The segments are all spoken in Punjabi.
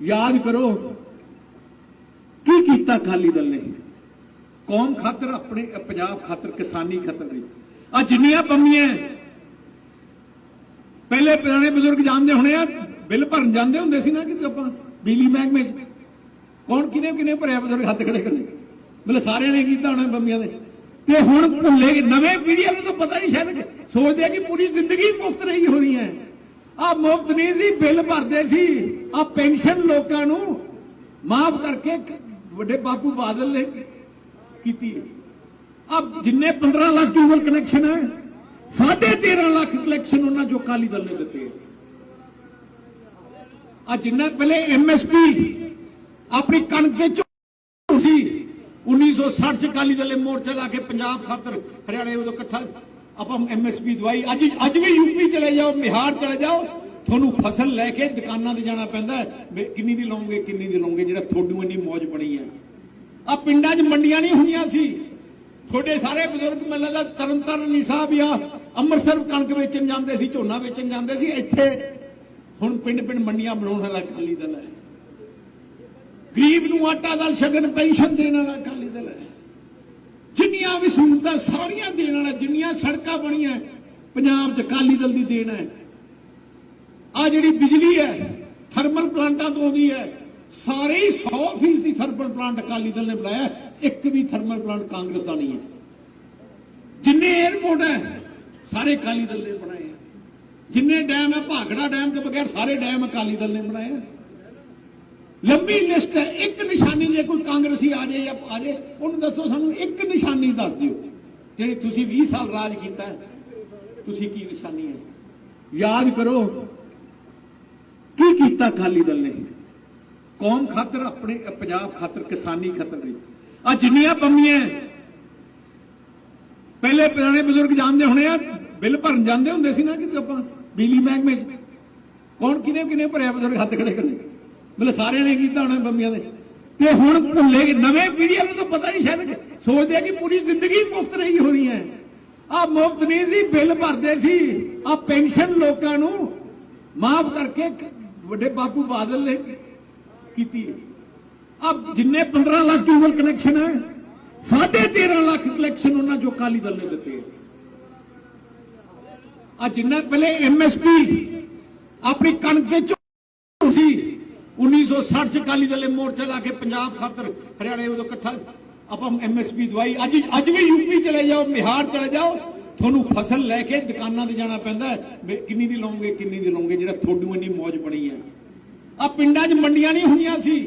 ਯਾਦ ਕਰੋ, ਕੀ ਕੀਤਾ ਅਕਾਲੀ ਦਲ ਨੇ? ਕੌਮ ਖਾਤਰ ਆਪਣੇ, ਪੰਜਾਬ ਖਾਤਰ, ਕਿਸਾਨੀ ਖਾਤਰ ਵੀ ਆ ਜਿੰਨੀਆਂ ਬੰਮੀਆਂ ਪਹਿਲੇ ਪੁਰਾਣੇ ਬਜ਼ੁਰਗ ਜਾਣਦੇ ਹੋਣੇ ਆ, ਬਿੱਲ ਭਰਨ ਜਾਂਦੇ ਹੁੰਦੇ ਸੀ ਨਾ ਕਿਤੇ ਆਪਾਂ, ਬਿਜਲੀ ਮਹਿਕਮੇ 'ਚ। ਕੌਣ ਕਿਨੇ ਕਿਨੇ ਭਰਿਆ ਬਜ਼ੁਰਗ ਹੱਥ ਖੜੇ ਕਰਨੇ? ਮਤਲਬ ਸਾਰਿਆਂ ਨੇ ਕੀਤਾ ਹੋਣਾ ਬੰਮੀਆਂ ਦੇ ਤੇ ਹੁਣ ਭੁੱਲੇ, ਨਵੇਂ ਪੀੜ੍ਹੀ ਨੂੰ ਤਾਂ ਪਤਾ ਨਹੀਂ ਸ਼ਾਇਦ ਸੋਚਦੇ ਆ ਕਿ ਪੂਰੀ ਜ਼ਿੰਦਗੀ ਮੁਫਤ ਰਹੀ ਹੋਣੀ ਹੈ ਆ ਮੁਫਤ ਨਹੀਂ ਸੀ, ਬਿੱਲ ਭਰਦੇ ਸੀ। ਆ ਪੈਨਸ਼ਨ ਲੋਕਾਂ ਨੂੰ ਮਾਫ ਕਰਕੇ ਵੱਡੇ ਬਾਪੂ ਬਾਦਲ ਨੇ ਕੀਤੀ ਆ ਜਿੰਨੇ 15 ਲੱਖ ਟਿਊਬਲ ਕਨੈਕਸ਼ਨ ਹੈ 13.5 ਲੱਖ ਕਲੈਕਸ਼ਨ ਉਹਨਾਂ ਜੋ ਅਕਾਲੀ ਦਲ ਨੇ ਦਿੱਤੇ ਆ ਜਿੰਨਾ ਪਹਿਲੇ ਐਮਐਸਪੀ ਆਪਣੀ ਕਣਕ ਦੇ ਝੋਲ ਸੀ 1960 ਚ ਅਕਾਲੀ ਦਲ ਨੇ ਮੋਰਚਾ ਲਾ ਕੇ ਪੰਜਾਬ ਖਾਤਰ ਹਰਿਆਣੇ ਉਦੋਂ ਇਕੱਠਾ ਆਪਾਂ ਐਮਐਸਪੀ ਦਵਾਈ, ਅੱਜ ਅੱਜ ਵੀ ਯੂਪੀ ਚਲੇ ਜਾਓ, ਬਿਹਾਰ ਚਲੇ ਜਾਓ, ਤੁਹਾਨੂੰ ਫਸਲ ਲੈ ਕੇ ਦੁਕਾਨਾਂ ਤੇ ਜਾਣਾ ਪੈਂਦਾ ਕਿੰਨੀ ਦੀ ਲਾਉਂਗੇ ਕਿੰਨੀ ਦੀ ਲਾਉਂਗੇ ਜਿਹੜਾ ਤੁਹਾਨੂੰ ਇੰਨੀ ਮੌਜ ਬਣੀ ਹੈ। ਆ ਪਿੰਡਾਂ 'ਚ ਮੰਡੀਆਂ ਨਹੀਂ ਹੁੰਦੀਆਂ ਸੀ। ਤੁਹਾਡੇ ਸਾਰੇ ਬਜ਼ੁਰਗ ਮੈਨੂੰ ਲੱਗਦਾ ਤਰਨਤਾਰਨ ਨਹੀਂ ਸਾਹਿਬ ਜਾਂ ਅੰਮ੍ਰਿਤਸਰ ਕਣਕ ਵੇਚਣ ਜਾਂਦੇ ਸੀ, ਝੋਨਾ ਵੇਚਣ ਜਾਂਦੇ ਸੀ, ਇੱਥੇ ਹੁਣ ਪਿੰਡ ਪਿੰਡ ਮੰਡੀਆਂ ਬਣਾਉਣ ਵਾਲਾ ਅਕਾਲੀ ਦਲ ਹੈ। ਗਰੀਬ ਨੂੰ ਆਟਾ ਦਾਲ ਸ਼ਗਨ ਪੈਨਸ਼ਨ ਦੇਣ ਵਾਲਾ ਅਕਾਲੀ ਦਲ ਹੈ। ਜਿੰਨੀਆਂ ਵੀ ਸਹੂਲਤਾਂ ਸਾਰੀਆਂ ਦੇਣ ਵਾਲਾ, ਜਿੰਨੀਆਂ ਸੜਕਾਂ ਬਣੀਆਂ, ਪੰਜਾਬ 'ਚ ਅਕਾਲੀ ਦਲ ਦੀ ਦੇਣ ਹੈ। ਆ ਜਿਹੜੀ ਬਿਜਲੀ ਹੈ ਥਰਮਲ ਪਲਾਂਟਾਂ ਤੋਂ ਆਉਂਦੀ ਹੈ, ਸਾਰੇ ਹੀ 100% ਦੀ ਥਰਮਲ ਪਲਾਂਟ ਅਕਾਲੀ ਦਲ ਨੇ ਬਣਾਇਆ, ਇੱਕ ਵੀ ਥਰਮਲ ਪਲਾਂਟ ਕਾਂਗਰਸ ਦਾ ਨਹੀਂ ਹੈ। ਜਿੰਨੇ 에ਅਰਪੋਰਟ ਹੈ, ਸਾਰੇ ਅਕਾਲੀ ਦਲ ਨੇ ਬਣਾਏ ਜਿੰਨੇ ਡੈਮ ਹੈ ਭਾਗੜਾ ਡੈਮ ਤੋਂ ਬਗੈਰ ਸਾਰੇ ਡੈਮ ਅਕਾਲੀ ਦਲ ਨੇ ਬਣਾਏ ਲੰਬੀ ਲਿਸਟ ਹੈ, ਇੱਕ ਨਿਸ਼ਾਨੀ ਜੇ ਕੋਈ ਕਾਂਗਰਸੀ ਆ ਜਾਏ ਜਾਂ ਆ ਜਾਏ, ਉਹਨੂੰ ਦੱਸੋ ਸਾਨੂੰ, ਇੱਕ ਨਿਸ਼ਾਨੀ ਦੱਸ ਦਿਓ। ਜਿਹੜੀ ਤੁਸੀਂ 20 ਸਾਲ ਰਾਜ ਕੀਤਾ ਤੁਸੀਂ ਕੀ ਨਿਸ਼ਾਨੀ ਹੈ? ਯਾਦ ਕਰੋ, ਕੀ ਕੀਤਾ ਅਕਾਲੀ ਦਲ ਨੇ? ਕੌਮ ਖਾਤਰ ਆਪਣੇ, ਪੰਜਾਬ ਖਾਤਰ, ਕਿਸਾਨੀ ਖਾਤਰ ਵੀ ਆ ਜਿੰਨੀਆਂ ਬੰਮੀਆਂ ਪਹਿਲੇ ਪੁਰਾਣੇ ਬਜ਼ੁਰਗ ਜਾਣਦੇ ਹੋਣੇ ਆ, ਬਿੱਲ ਭਰਨ ਜਾਂਦੇ ਹੁੰਦੇ ਸੀ ਨਾ ਕਿਤੇ ਆਪਾਂ, ਬਿਜਲੀ ਮਹਿਕਮੇ 'ਚ। ਕੌਣ ਕਿਨੇ ਕਿਨੇ ਭਰਿਆ ਬਜ਼ੁਰਗ ਹੱਥ ਖੜੇ ਕਰੇ ਮਤਲਬ ਸਾਰਿਆਂ ਨੇ ਕੀਤਾ ਹੋਣਾ ਬੰਮੀਆਂ ਦੇ। ਤੇ ਹੁਣ ਭੁੱਲੇ ਨਵੇਂ ਪੀੜ੍ਹੀ ਵਾਲੇ ਨੂੰ ਪਤਾ ਨਹੀਂ ਸ਼ਾਇਦ ਸੋਚਦੇ ਆ ਕਿ ਪੂਰੀ ਜ਼ਿੰਦਗੀ ਮੁਫਤ ਰਹੀ ਹੋਣੀ ਹੈ। ਆ ਮੁਫਤ ਨਹੀਂ ਸੀ, ਬਿੱਲ ਭਰਦੇ ਸੀ। ਆ ਪੈਨਸ਼ਨ ਲੋਕਾਂ ਨੂੰ ਮਾਫ ਕਰਕੇ ਵੱਡੇ ਬਾਪੂ ਬਾਦਲ ਨੇ ਕੀਤੀ ਆ ਜਿੰਨੇ 15 ਲੱਖ ਟਿਊਬਲ ਕਨੈਕਸ਼ਨ ਹੈ 13.5 ਲੱਖ ਕਨੈਕਸ਼ਨ ਉਹਨਾਂ ਜੋ ਅਕਾਲੀ ਦਲ ਨੇ ਦਿੱਤੇ ਆ ਜਿੰਨਾ ਪਹਿਲੇ ਐਮਐਸਪੀ ਆਪਣੀ ਕਣਕ ਦੇ 1960 ਚ ਅਕਾਲੀ ਦਲ ਨੇ ਮੋਰਚਾ ਲਾ ਕੇ ਪੰਜਾਬ ਖਾਤਰ ਹਰਿਆਣੇ ਉਦੋਂ ਇਕੱਠਾ ਆਪਾਂ ਐਮਐਸਪੀ ਦਵਾਈ, ਅੱਜ ਅੱਜ ਵੀ ਯੂਪੀ ਚਲੇ ਜਾਓ, ਬਿਹਾਰ ਚਲੇ ਜਾਓ, ਤੁਹਾਨੂੰ ਫਸਲ ਲੈ ਕੇ ਦੁਕਾਨਾਂ ਤੇ ਜਾਣਾ ਪੈਂਦਾ ਕਿੰਨੀ ਦੀ ਲਾਉਂਗੇ, ਕਿੰਨੀ ਦੀ ਲਾਉਂਗੇ, ਜਿਹੜਾ ਤੁਹਾਨੂੰ ਇੰਨੀ ਮੌਜ ਬਣੀ ਹੈ। ਆ ਪਿੰਡਾਂ 'ਚ ਮੰਡੀਆਂ ਨਹੀਂ ਹੁੰਦੀਆਂ ਸੀ।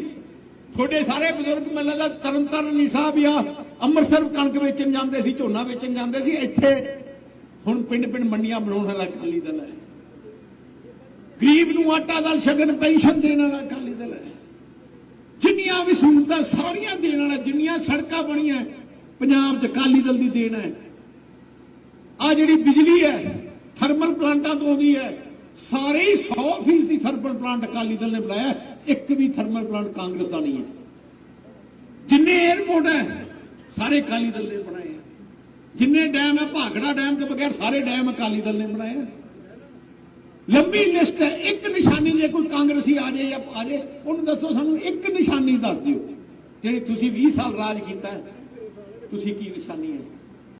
ਤੁਹਾਡੇ ਸਾਰੇ ਬਜ਼ੁਰਗ ਮੈਨੂੰ ਲੱਗਦਾ ਤਰਨਤਾਰਨ ਨਹੀਂ ਸਾਹਿਬ ਜਾਂ ਅੰਮ੍ਰਿਤਸਰ ਕਣਕ ਵੇਚਣ ਜਾਂਦੇ ਸੀ, ਝੋਨਾ ਵੇਚਣ ਜਾਂਦੇ ਸੀ, ਇੱਥੇ ਹੁਣ ਪਿੰਡ ਪਿੰਡ ਮੰਡੀਆਂ ਬਣਾਉਣ ਵਾਲਾ ਅਕਾਲੀ ਦਲ ਹੈ। ਗਰੀਬ ਨੂੰ ਆਟਾ ਦਾਲ ਸ਼ਗਨ, ਪੈਨਸ਼ਨ ਦੇਣ ਵਾਲਾ ਅਕਾਲੀ ਦਲ ਜਿੰਨੀਆਂ ਵੀ ਸਹੂਲਤਾਂ ਸਾਰੀਆਂ ਦੇਣ ਵਾਲਾ, ਜਿੰਨੀਆਂ ਸੜਕਾਂ ਬਣੀਆਂ, ਪੰਜਾਬ 'ਚ ਅਕਾਲੀ ਦਲ ਦੀ ਦੇਣ ਹੈ। ਆ ਜਿਹੜੀ ਬਿਜਲੀ ਹੈ ਥਰਮਲ ਪਲਾਂਟਾਂ ਤੋਂ ਆਉਂਦੀ ਹੈ, ਸਾਰੇ ਹੀ 100% ਦੀ ਥਰਮਲ ਪਲਾਂਟ ਅਕਾਲੀ ਦਲ ਨੇ ਬਣਾਇਆ ਇੱਕ ਵੀ ਥਰਮਲ ਪਲਾਂਟ ਕਾਂਗਰਸ ਦਾ ਨਹੀਂ ਹੈ। ਜਿੰਨੇ 에ਅਰਪੋਰਟ ਹੈ, ਸਾਰੇ ਅਕਾਲੀ ਦਲ ਨੇ ਬਣਾਏ ਜਿੰਨੇ ਡੈਮ ਹੈ ਭਾਗੜਾ ਡੈਮ ਤੋਂ ਬਗੈਰ ਸਾਰੇ ਡੈਮ ਅਕਾਲੀ ਦਲ ਨੇ ਬਣਾਏ ਲੰਬੀ ਲਿਸਟ ਹੈ, ਇੱਕ ਨਿਸ਼ਾਨੀ ਜੇ ਕੋਈ ਕਾਂਗਰਸੀ ਆ ਜਾਏ ਜਾਂ ਆ ਜਾਏ, ਉਹਨੂੰ ਦੱਸੋ ਸਾਨੂੰ, ਇੱਕ ਨਿਸ਼ਾਨੀ ਦੱਸ ਦਿਓ। ਜਿਹੜੀ ਤੁਸੀਂ 20 ਸਾਲ ਰਾਜ ਕੀਤਾ ਤੁਸੀਂ ਕੀ ਨਿਸ਼ਾਨੀ ਹੈ?